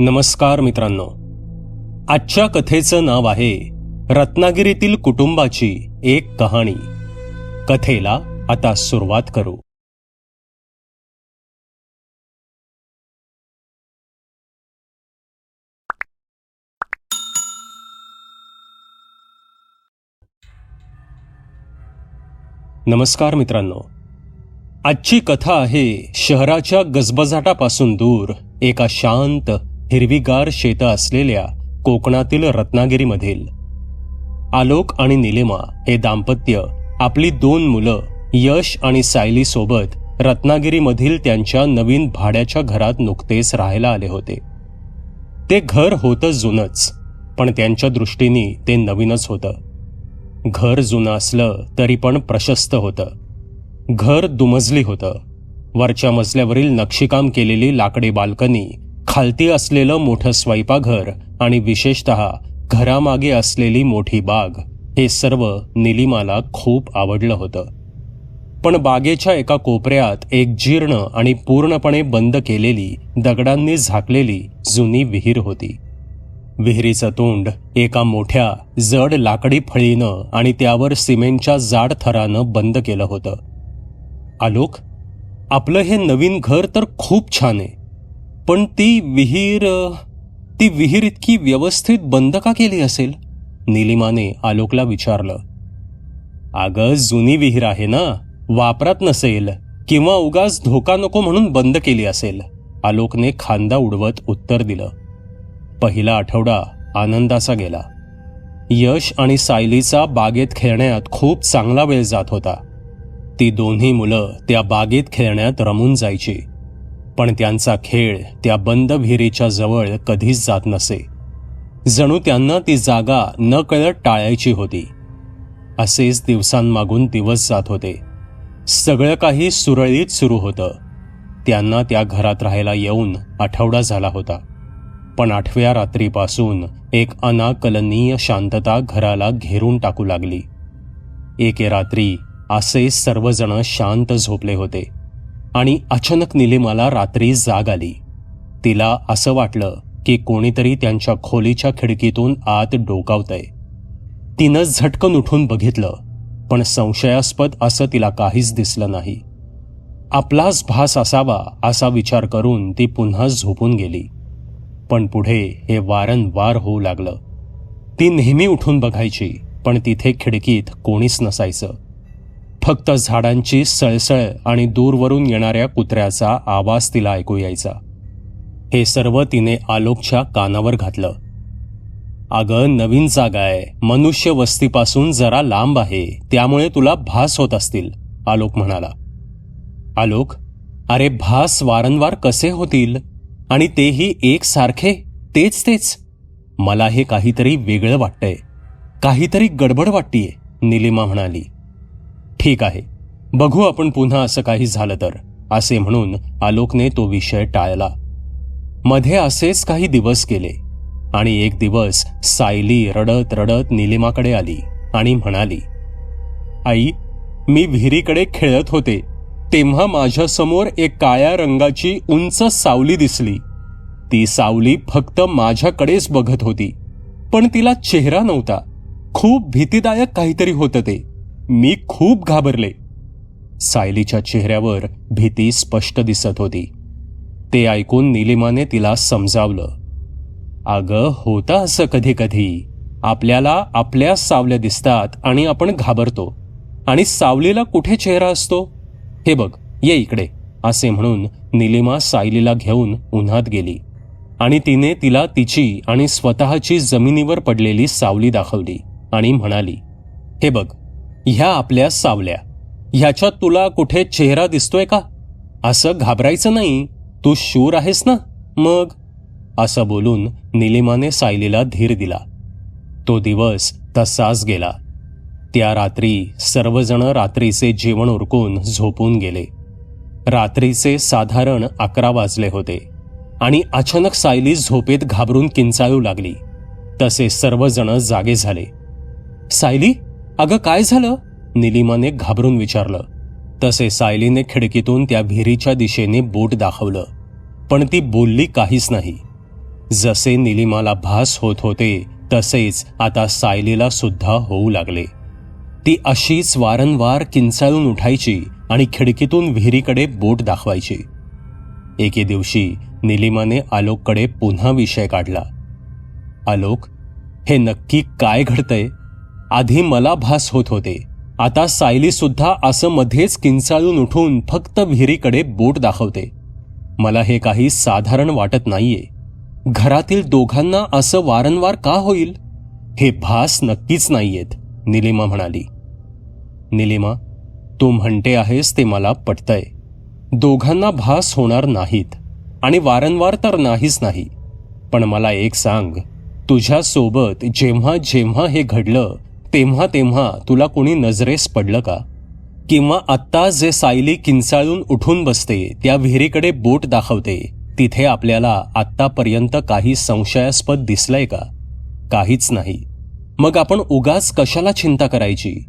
नमस्कार मित्रांनो. आजच्या कथेचं नाव आहे रत्नागिरीतील कुटुंबाची एक कहाणी. कथेला आता सुरुवात करू. नमस्कार मित्रांनो. आजची कथा आहे शहराच्या गजबजाटापासून दूर एका शांत हिरवीगार शेतं असलेल्या कोकणातील रत्नागिरीमधील. आलोक आणि निलिमा हे दाम्पत्य आपली दोन मुलं यश आणि सायली सोबत रत्नागिरीमधील त्यांच्या नवीन भाड्याच्या घरात नुकतेच राहायला आले होते. ते घर होतं जुनंच पण त्यांच्या दृष्टीने ते नवीनच होतं. घर जुनं असलं तरी पण प्रशस्त होतं. घर दुमजली होतं. वरच्या मजल्यावरील नक्षीकाम केलेली लाकडी बाल्कनी खालती असलेलं मोठं स्वयंपाकघर आणि विशेषत घरामागे असलेली मोठी बाग हे सर्व निलिमाला खूप आवडलं होतं. पण बागेच्या एका कोपऱ्यात एक जीर्ण आणि पूर्णपणे बंद केलेली दगडांनी झाकलेली जुनी विहीर होती. विहिरीचं तोंड एका मोठ्या जड लाकडी फळीनं आणि त्यावर सिमेंटच्या जाड थरानं बंद केलं होतं. आलोक आपलं हे नवीन घर तर खूप छान आहे. पण ती विहीर ती विहीर इतकी व्यवस्थित बंद का केली असेल? निलिमाने आलोकला विचारलं. अगं जुनी विहीर आहे ना वापरात नसेल किंवा उगाच धोका नको म्हणून बंद केली असेल. आलोकने खांदा उडवत उत्तर दिलं. पहिला आठवडा आनंदाचा गेला. यश आणि सायलीचा बागेत खेळण्यात खूप चांगला वेळ जात होता. ती दोन्ही मुलं त्या बागेत खेळण्यात रमून जायची. पण त्यांचा खेळ त्या बंद विहिरीच्या जवळ कधीच जात नसे. जणू त्यांना ती जागा न कळत टाळायची होती. असेच दिवसांमागून दिवस जात होते. सगळं काही सुरळीत सुरू होतं. त्यांना त्या घरात राहायला येऊन आठवडा झाला होता. पण आठव्या रात्रीपासून एक अनाकलनीय शांतता घराला घेरून टाकू लागली. एके रात्री असे सर्वजण शांत झोपले होते. आणि अचानक निलिमाला रात्री जाग आली. तिला असं वाटलं की कोणीतरी त्यांच्या खोलीच्या खिडकीतून आत डोकावतंय. तिनं झटकन उठून बघितलं पण संशयास्पद असं तिला काहीच दिसलं नाही. आपलाच भास असावा असा विचार करून ती पुन्हा झोपून गेली. पण पुढे हे वारंवार होऊ लागलं. ती नेहमी उठून बघायची पण तिथे खिडकीत कोणीच नसायचं. फक्त झाडांची सळसळ आणि दूरवरून येणाऱ्या कुत्र्याचा आवाज तिला ऐकू यायचा. हे सर्व तिने आलोकच्या कानावर घातलं. अगं नवीन जागा आहे. मनुष्य वस्तीपासून जरा लांब आहे. त्यामुळे तुला भास होत असतील आलोक म्हणाला. आलोक अरे भास वारंवार कसे होतील? आणि तेही एकसारखे? तेच तेच. मला हे काहीतरी वेगळं वाटतंय. काहीतरी गडबड वाटतीये निलिमा म्हणाली. ठीक आहे. बघू आपण पुन्हा असं काही झालं तर असे म्हणून आलोकने तो विषय टाळला. मध्ये असेच काही दिवस गेले आणि एक दिवस सायली रडत रडत निलिमाकडे आली आणि म्हणाली आई मी विहिरीकडे खेळत होते. तेव्हा माझ्यासमोर एक काळ्या रंगाची उंच सावली दिसली. ती सावली फक्त माझ्याकडेच बघत होती. पण तिला चेहरा नव्हता. खूप भीतीदायक काहीतरी होतं ते. मी खूप घाबरले. सायलीच्या चेहऱ्यावर भीती स्पष्ट दिसत होती. ते ऐकून निलिमाने तिला समजावलं. अगं होतं असं कधी कधी आपल्याला आपल्या सावल्या दिसतात आणि आपण घाबरतो. आणि सावलीला कुठे चेहरा असतो? हे बघ ये इकडे असे म्हणून निलिमा सायलीला घेऊन उन्हात गेली. आणि तिने तिला तिची आणि स्वतःची जमिनीवर पडलेली सावली दाखवली आणि म्हणाली हे बघ ह्या आपल्या सावल्या. ह्याच्यात तुला कुठे चेहरा दिसतोय का? असं घाबरायचं नाही. तू शूर आहेस ना? मग? असं बोलून निलिमाने सायलीला धीर दिला. तो दिवस तसाच गेला. त्या रात्री सर्वजण रात्रीचे जेवण उरकून झोपून गेले. रात्रीचे साधारण अकरा वाजले होते आणि अचानक सायली झोपेत घाबरून किंचाळू लागली. तसे सर्वजण जागे झाले. सायली? अगं काय झालं? निलिमाने घाबरून विचारलं. तसे सायलीने खिडकीतून त्या विहिरीच्या दिशेने बोट दाखवलं. पण ती बोलली काहीच नाही. जसे निलिमाला भास होत होते तसेच आता सायलीला सुद्धा होऊ लागले. ती अशीच वारंवार किंचाळून उठायची आणि खिडकीतून विहिरीकडे बोट दाखवायची. एके दिवशी निलिमाने आलोककडे पुन्हा विषय काढला. आलोक हे नक्की काय घडतंय? आधी मला भास होत होते. आता सायली सुद्धा असं मध्येच किंचाळून उठून फक्त विहिरीकडे बोट दाखवते. मला हे काही साधारण वाटत नाहीये. घरातील दोघांना असं वारंवार का होईल? हे भास नक्कीच नाहीयेत निलिमा म्हणाली. निलिमा तू म्हणते आहेस ते मला पटतंय. दोघांना भास होणार नाहीत आणि वारंवार तर नाहीच नाही. पण मला एक सांग तुझ्यासोबत जेव्हा जेव्हा हे घडलं तेव्हा तेव्हा तुला कोणी नजरेस पडलं का? किंवा आत्ता जे सायली किंचाळून उठून बसते त्या विहिरीकडे बोट दाखवते तिथे आपल्याला आत्तापर्यंत काही संशयास्पद दिसलंय का? काहीच नाही. मग आपण उगाच कशाला चिंता करायची?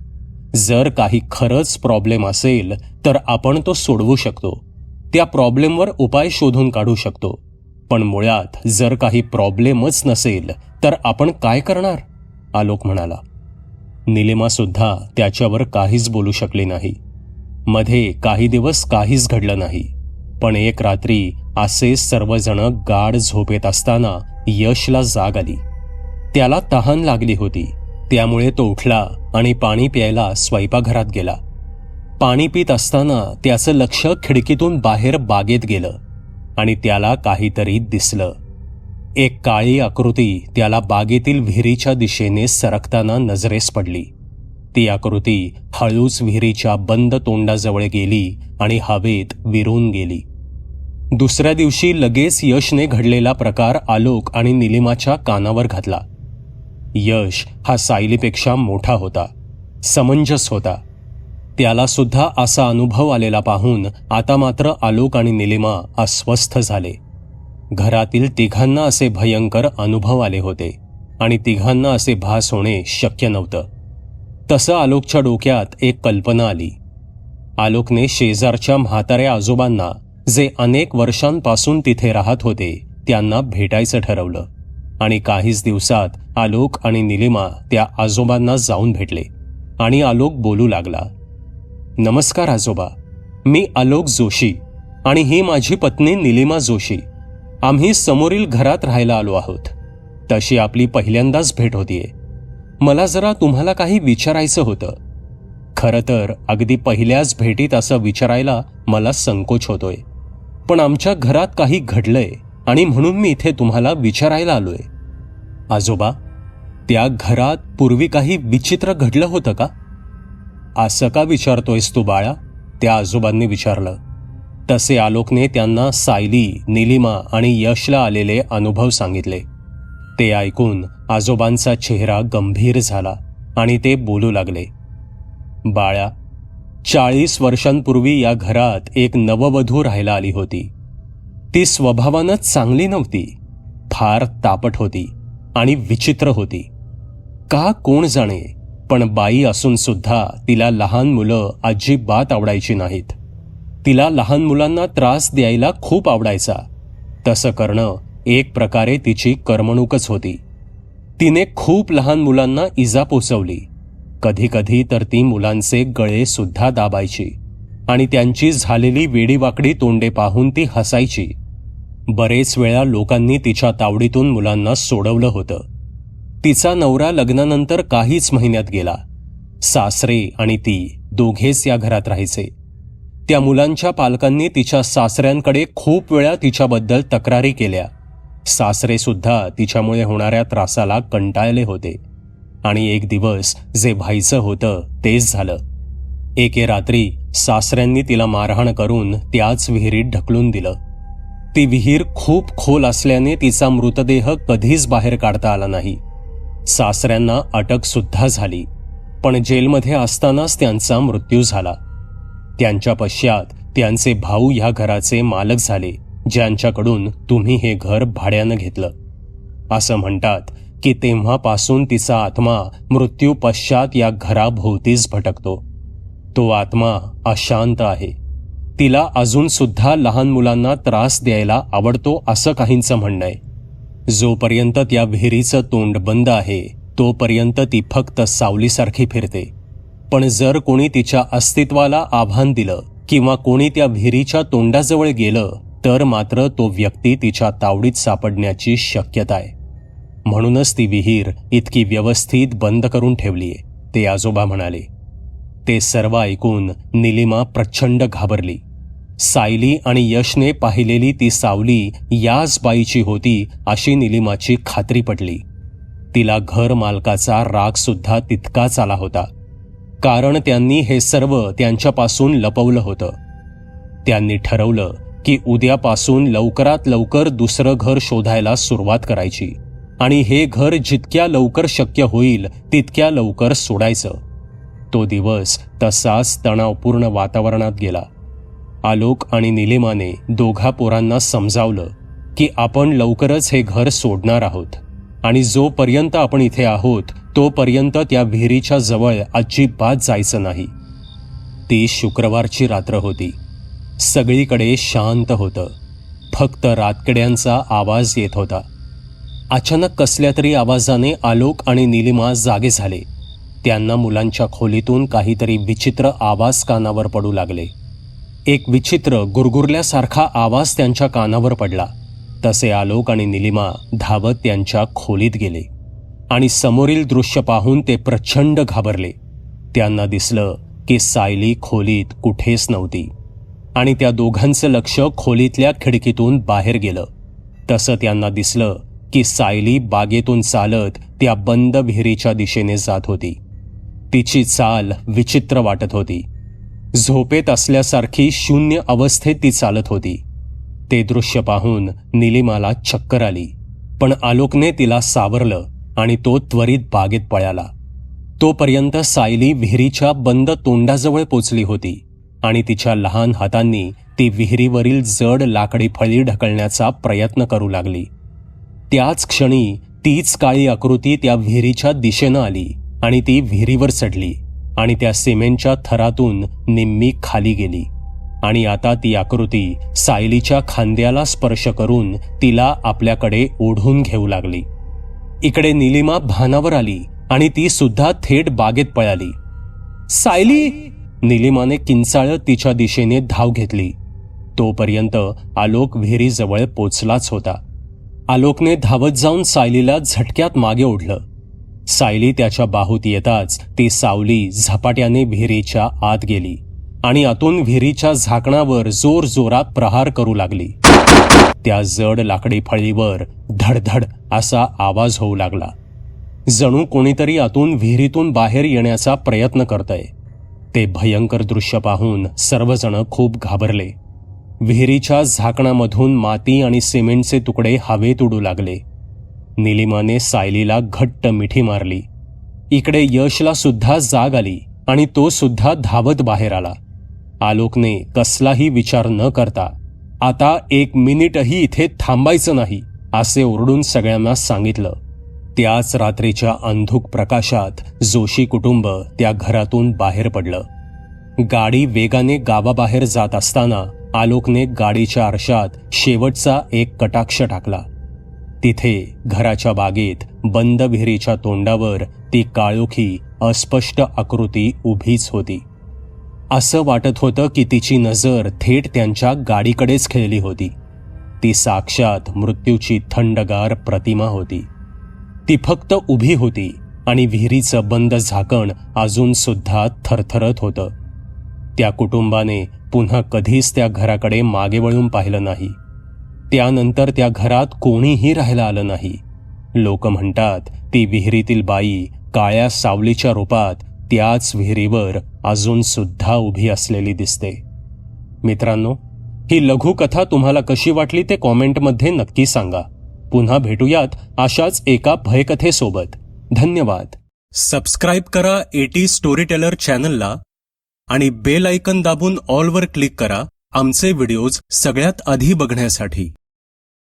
जर काही खरंच प्रॉब्लेम असेल तर आपण तो सोडवू शकतो. त्या प्रॉब्लेमवर उपाय शोधून काढू शकतो. पण मुळात जर काही प्रॉब्लेमच नसेल तर आपण काय करणार? आलोक म्हणाला. निलिमासुद्धा त्याच्यावर काहीच बोलू शकली नाही. मध्ये काही दिवस काहीच घडलं नाही. पण एक रात्री असे सर्वजण गाढ झोपेत असताना यशला जाग आली. त्याला तहान लागली होती. त्यामुळे तो उठला आणि पाणी प्यायला स्वयंपाकघरात गेला. पाणी पित असताना त्याचं लक्ष खिडकीतून बाहेर बागेत गेलं आणि त्याला काहीतरी दिसलं. एक काळी आकृती त्याला बागेतील विहिरीच्या दिशेने सरकताना नजरेस पडली. ती आकृती हळूच विहिरीच्या बंद तोंडाजवळ गेली आणि हवेत विरून गेली. दुसऱ्या दिवशी लगेच यशने घडलेला प्रकार आलोक आणि निलिमाच्या कानावर घातला. यश हा सायलीपेक्षा मोठा होता. समंजस होता. त्याला सुद्धा असा अनुभव आलेला पाहून आता मात्र आलोक आणि निलिमा अस्वस्थ झाले. घरातील तिघांना असे भयंकर अनुभव आले होते आणि तिघांना असे भास होणे शक्य नव्हतं. तसं आलोकच्या डोक्यात एक कल्पना आली. आलोकने शेजारच्या म्हाताऱ्या आजोबांना जे अनेक वर्षांपासून तिथे राहत होते त्यांना भेटायचं ठरवलं आणि काहीच दिवसात आलोक आणि निलिमा त्या आजोबांना जाऊन भेटले आणि आलोक बोलू लागला नमस्कार आजोबा मी आलोक जोशी आणि ही माझी पत्नी निलिमा जोशी. आम्ही समोरील घरात राहायला आलो आहोत. तशी आपली पहिल्यांदाच भेट होतीये. मला जरा तुम्हाला काही विचारायचं होतं. खरं तर अगदी पहिल्याच भेटीत असं विचारायला मला संकोच होतोय. पण आमच्या घरात काही घडलंय आणि म्हणून मी इथे तुम्हाला विचारायला आलोय. आजोबा त्या घरात पूर्वी काही विचित्र घडलं होतं का? असं का विचारतोयस तू बाळा? त्या आजोबांनी विचारलं. तसे आलोकने त्यांना सायली निलिमा आणि यशला आलेले अनुभव सांगितले. ते ऐकून आजोबांचा चेहरा गंभीर झाला आणि ते बोलू लागले. बाळा चाळीस वर्षांपूर्वी या घरात एक नववधू राहायला आली होती. ती स्वभावानंच चांगली नव्हती. फार तापट होती आणि विचित्र होती. का कोण जाणे पण बाई असून सुद्धा तिला लहान मुलं अजिबात आवडायची नाहीत. तिला लहान मुलांना त्रास द्यायला खूप आवडायचा. तसं करणं एक प्रकारे तिची करमणूकच होती. तिने खूप लहान मुलांना इजा पोचवली कधीकधी तर ती मुलांचे गळे सुद्धा दाबायची आणि त्यांची झालेली वेडीवाकडी तोंडे पाहून ती हसायची. बरेच वेळा लोकांनी तिच्या तावडीतून मुलांना सोडवलं होतं. तिचा नवरा लग्नानंतर काहीच महिन्यात गेला. सासरे आणि ती दोघेच या घरात राहायचे. त्या मुलांच्या पालकांनी तिच्या सासऱ्यांकडे खूप वेळा तिच्याबद्दल तक्रारी केल्या. सासरेसुद्धा तिच्यामुळे होणाऱ्या त्रासाला कंटाळले होते. आणि एक दिवस जे व्हायचं होतं तेच झालं. एके रात्री सासऱ्यांनी तिला मारहाण करून त्याच विहिरीत ढकलून दिलं. ती विहीर खूप खोल असल्याने तिचा मृतदेह कधीच बाहेर काढता आला नाही. सासऱ्यांना अटक सुद्धा झाली. पण जेलमध्ये असतानाच त्यांचा मृत्यू झाला. त्यांच्या पश्चात त्यांचे भाऊ ह्या घराचे मालक झाले ज्यांच्याकडून तुम्ही हे घर भाड्यानं घेतलं. असं म्हणतात की तेव्हापासून तिचा आत्मा मृत्यू पश्चात या घराभोवतीच भटकतो. तो आत्मा अशांत आहे. तिला अजून सुद्धा लहान मुलांना त्रास द्यायला आवडतो असं काहींचं म्हणणं आहे. जोपर्यंत त्या विहिरीचं तोंड बंद आहे तोपर्यंत ती फक्त सावलीसारखी फिरते. पण जर कोणी तिच्या अस्तित्वाला आव्हान दिलं किंवा कोणी त्या विहिरीच्या तोंडाजवळ गेलं तर मात्र तो व्यक्ती तिच्या तावडीत सापडण्याची शक्यता आहे. म्हणूनच ती विहीर इतकी व्यवस्थित बंद करून ठेवलीये ते आजोबा म्हणाले. ते सर्व ऐकून निलिमा प्रचंड घाबरली. सायली आणि यशने पाहिलेली ती सावली याच बाईची होती अशी निलिमाची खात्री पडली तिला घर मालकाचा राग सुद्धा तितकाच आला होता. कारण त्यांनी हे सर्व त्यांच्यापासून लपवलं होतं. त्यांनी ठरवलं की उद्यापासून लवकरात लवकर दुसरं घर शोधायला सुरुवात करायची आणि हे घर जितक्या लवकर शक्य होईल तितक्या लवकर सोडायचं. तो दिवस तसाच तणावपूर्ण वातावरणात गेला. आलोक आणि निलिमाने दोघा पोरांना समजावलं की आपण लवकरच हे घर सोडणार आहोत आणि जोपर्यंत आपण इथे आहोत तोपर्यंत त्या विहिरीच्या जवळ अजिबात जायचं नाही. ती शुक्रवारची रात्र होती. सगळीकडे शांत होतं. फक्त रातकड्यांचा आवाज येत होता. अचानक कसल्या तरी आवाजाने आलोक आणि निलिमा जागे झाले. त्यांना मुलांच्या खोलीतून काहीतरी विचित्र आवाज कानावर पडू लागले. एक विचित्र गुरगुरल्यासारखा आवाज त्यांच्या कानावर पडला. तसे आलोक आणि निलिमा धावत त्यांच्या खोलीत गेले. आणि समोरील दृश्य पाहून ते प्रचंड घाबरले. त्यांना दिसलं की सायली खोलीत कुठेच नव्हती. आणि त्या दोघांचं लक्ष खोलीतल्या खिडकीतून बाहेर गेलं. तसं त्यांना दिसलं की सायली बागेतून चालत त्या बंद विहिरीच्या दिशेने जात होती. तिची चाल विचित्र वाटत होती. झोपेत असल्यासारखी शून्य अवस्थेत ती चालत होती. ते दृश्य पाहून निलिमाला चक्कर आली. पण आलोकने तिला सावरलं. आणि तो त्वरित बागेत पळाला. तोपर्यंत सायली विहिरीच्या बंद तोंडाजवळ पोचली होती आणि तिच्या लहान हातांनी ती विहिरीवरील जड लाकडी फळी ढकलण्याचा प्रयत्न करू लागली. त्याच क्षणी तीच काळी आकृती त्या विहिरीच्या दिशेनं आली आणि ती विहिरीवर चढली आणि त्या सिमेंटच्या थरातून निम्मी खाली गेली. आणि आता ती आकृती सायलीच्या खांद्याला स्पर्श करून तिला आपल्याकडे ओढून घेऊ लागली. इकडे निलिमा भानावर आली आणि ती सुद्धा थेट बागेत पळाली. सायली! निलिमाने किंचाळत तिच्या दिशेने धाव घेतली. तोपर्यंत आलोक विहिरीजवळ पोचलाच होता. आलोकने धावत जाऊन सायलीला झटक्यात मागे ओढलं. सायली त्याच्या बाहूत येताच ती सावली झपाट्याने विहिरीच्या आत गेली आणि आतून विहिरीच्या झाकणावर जोर जोरात प्रहार करू लागली. त्या जड लाकडी फळीवर धडधड असा आवाज होऊ लागला. जणू कोणीतरी आतून विहिरीतून बाहेर येण्याचा प्रयत्न करतय. ते भयंकर दृश्य पाहून सर्वजण खूप घाबरले. विहिरीच्या झाकणामधून माती आणि सिमेंटचे तुकडे हवेत उडू लागले. निलिमाने सायलीला घट्ट मिठी मारली. इकडे यशला सुद्धा जाग आली आणि तो सुद्धा धावत बाहेर आला. आलोकने कसलाही विचार न करता आता एक मिनिटही इथे थांबायचं नाही असे ओरडून सगळ्यांना सांगितलं. त्याच रात्रीच्या अंधुक प्रकाशात जोशी कुटुंब त्या घरातून बाहेर पडलं. गाडी वेगाने गावाबाहेर जात असताना आलोकने गाडीच्या आरशात शेवटचा एक कटाक्ष टाकला. तिथे घराच्या बागेत बंद विहिरीच्या तोंडावर ती काळोखी अस्पष्ट आकृती उभीच होती. असं वाटत होतं की तिची नजर थेट त्यांच्या गाडीकडेच खेळली होती. ती साक्षात मृत्यूची थंडगार प्रतिमा होती. ती फक्त उभी होती आणि विहिरीचं बंद झाकण अजून सुद्धा थरथरत होतं. त्या कुटुंबाने पुन्हा कधीच त्या घराकडे मागे वळून पाहिलं नाही. त्यानंतर त्या घरात कोणीही राहायला आलं नाही. लोक म्हणतात ती विहिरीतील बाई काळ्या सावलीच्या रूपात त्याच विहिरीवर अजून सुद्धा उभी असलेली दिसते. मित्रांनो ही लघुकथा तुम्हाला कशी वाटली ते कॉमेंटमध्ये नक्की सांगा. पुन्हा भेटूयात अशाच एका भयकथेसोबत. धन्यवाद. सबस्क्राईब करा एटी स्टोरी टेलर चॅनलला आणि बेल आयकन दाबून ऑलवर क्लिक करा. आमचे व्हिडिओज सगळ्यात आधी बघण्यासाठी.